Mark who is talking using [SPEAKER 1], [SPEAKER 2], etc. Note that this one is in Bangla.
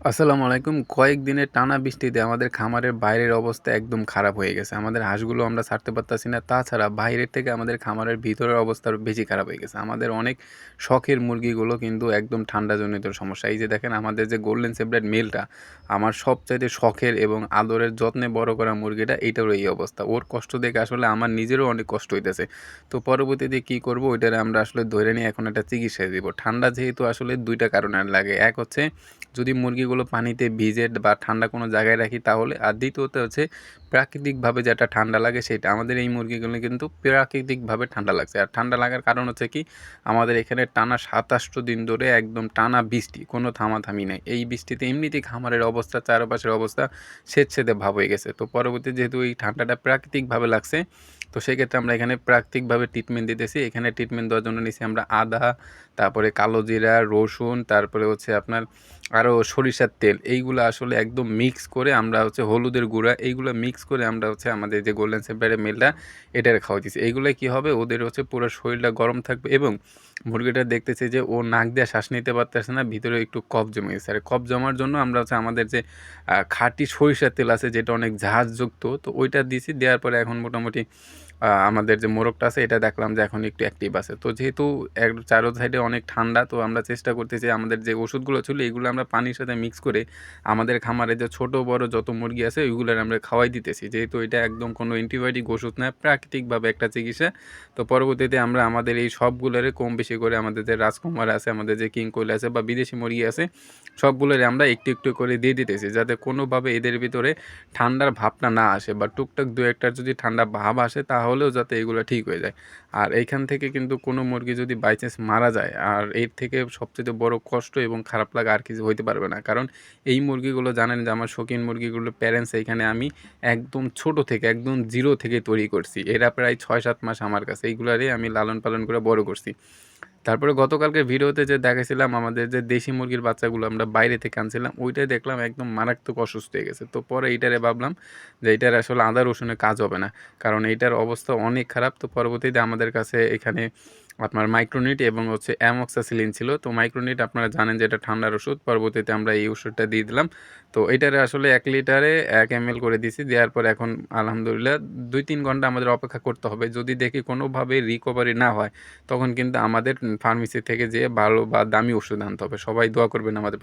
[SPEAKER 1] আসসালামু আলাইকুম। কয়েকদিনের টানা বৃষ্টিতে আমাদের খামারের বাইরের অবস্থা একদম খারাপ হয়ে গেছে। আমাদের হাঁসগুলো আমরা ছাড়তে পারতাছি না। তাছাড়া বাইরের থেকে আমাদের খামারের ভিতরের অবস্থা বেশি খারাপ হয়ে গেছে। আমাদের অনেক শখের মুরগিগুলো কিন্তু একদম ঠান্ডাজনিত সমস্যা। এই যে দেখেন আমাদের যে গোল্ডেন সেপারেট মেলটা আমার সবচাইতে শখের এবং আদরের যত্নে বড় করা মুরগিটা এইটারও এই অবস্থা। ওর কষ্ট দেখে আসলে আমার নিজেরও অনেক কষ্ট হইতেছে। তো পরবর্তীতে কি করব? ওইটারে আমরা আসলে ধরে নিয়ে এখন একটা চিকিৎসা দিব। ঠান্ডা যেহেতু আসলে দুইটা কারণে লাগে। এক হচ্ছে যদি মুরগিগুলো পানিতে ভিজে বা ঠান্ডা কোনো জায়গায় রাখি তাহলে, আর দ্বিতীয়ত হচ্ছে প্রাকৃতিকভাবে যেটা ঠান্ডা লাগে সেটা, আমাদের এই মুরগিগুলো কিন্তু প্রাকৃতিকভাবে ঠান্ডা লাগছে। আর ঠান্ডা লাগার কারণ হচ্ছে কি, আমাদের এখানে টানা সাতাশটো দিন ধরে একদম টানা বৃষ্টি, কোনো থামাথামি নেই। এই বৃষ্টিতে এমনিতেই খামারের অবস্থা, চারপাশের অবস্থা সেদে ভাব হয়ে গেছে। তো পরবর্তী যেহেতু এই ঠান্ডাটা প্রাকৃতিকভাবে লাগছে তো সেক্ষেত্রে আমরা এখানে প্রাকৃতিকভাবে ট্রিটমেন্ট দিতেছি। এখানে ট্রিটমেন্ট দেওয়ার জন্য নিছি আমরা আদা, তারপরে কালো জিরা, রসুন, তারপরে হচ্ছে আপনার আরও সরিষার তেল। এইগুলো আসলে একদম মিক্স করে আমরা হচ্ছে হলুদের গুঁড়া, এইগুলো মিক্স করে আমরা হচ্ছে আমাদের যে গোল্ডেন সেপারের মেলটা এটার খাওয়াইতেছি এইগুলো কি হবে? ওদের হচ্ছে পুরো শরীরটা গরম থাকবে এবং মুরগিটা দেখতেছে যে ও নাক দিয়ে শ্বাস নিতে পারতেছে না, ভিতরে একটু কফ জমে গেছে। আর কফ জমার জন্য আমরা হচ্ছে আমাদের যে খাঁটি সরিষার তেল আছে, যেটা অনেক ঝাঁঝযুক্ত, তো ওইটা দিয়েছি দেওয়ার পরে এখন মোটামুটি আমাদের যে মোরগটা আছে, এটা দেখলাম যে এখন একটু অ্যাক্টিভ আছে। তো যেহেতু এক চারো সাইডে অনেক ঠান্ডা, তো আমরা চেষ্টা করতেছি আমাদের যে ওষুধগুলো ছিল, এগুলো আমরা পানির সাথে মিক্স করে আমাদের খামারে যে ছোট, বড় যত মুরগি আছে, ওইগুলোর আমরা খাওয়াই দিতেছি। যেহেতু এটা একদম কোনো অ্যান্টিবায়োটিক ওষুধ না, প্রাকৃতিকভাবে একটা চিকিৎসা। তো পরবর্তীতে আমরা আমাদের এই সবগুলোরে কম বেশি করে আমাদের যে রাজকুমার আছে, আমাদের যে কিং কোয়েল আছে বা বিদেশি মুরগি আছে, সবগুলোরে আমরা একটু একটু করে দিয়ে দিতেছি, যাতে কোনোভাবে এদের ভিতরে ঠান্ডার ভাবটা না আসে বা টুকটাক দু একটার যদি ঠান্ডা ভাব আসে তাহলেও যাতে এগুলো ঠিক হয়ে যায়। আর এইখান থেকে কিন্তু কোনো মুরগি যদি বাই চান্স মারা যায়, আর এর থেকে সবচেয়ে বড় কষ্ট এবং খারাপ লাগা আর কিছু হইতে পারবে না। কারণ এই মুরগিগুলো জানেন যে আমার শৌখিন মুরগিগুলো প্যারেন্টস এইখানে আমি একদম ছোট থেকে, একদম জিরো থেকে তৈরি করছি। এরা প্রায় ছয় সাত মাস আমার কাছে। এইগুলারই আমি লালন পালন করে বড় করছি। তারপরে গতকালকে ভিডিওতে যে দেখেছিলাম আমাদের যে দেশি মুরগির বাচ্চাগুলো আমরা বাইরে থেকে আনছিলাম, ওইটাই দেখলাম একদম মারাত্মক অসুস্থ হয়ে গেছে। তো পরে এইটারে ভাবলাম যে এইটার আসলে আদা রসুনে কাজ হবে না, কারণ এইটার অবস্থা অনেক খারাপ। তো পরবর্তীতে আমাদের কাছে এখানে আপনার মাইক্রোনিট এবং হচ্ছে অ্যামক্সাসিলিন ছিল। তো মাইক্রোনিট আপনারা জানেন যে এটা ঠান্ডার ওষুধ। পরবর্তীতে আমরা এই ওষুধটা দিয়ে দিলাম। তো এটারে আসলে এক লিটারে এক এম করে দিছি। দেওয়ার পর এখন আলহামদুলিল্লাহ দুই তিন ঘণ্টা আমাদের অপেক্ষা করতে হবে। যদি দেখি কোনোভাবে রিকভারি না হয়, তখন কিন্তু আমাদের ফার্মেসি থেকে যে ভালো বা দামি ওষুধ আনতে হবে। সবাই দোয়া করবেন আমাদের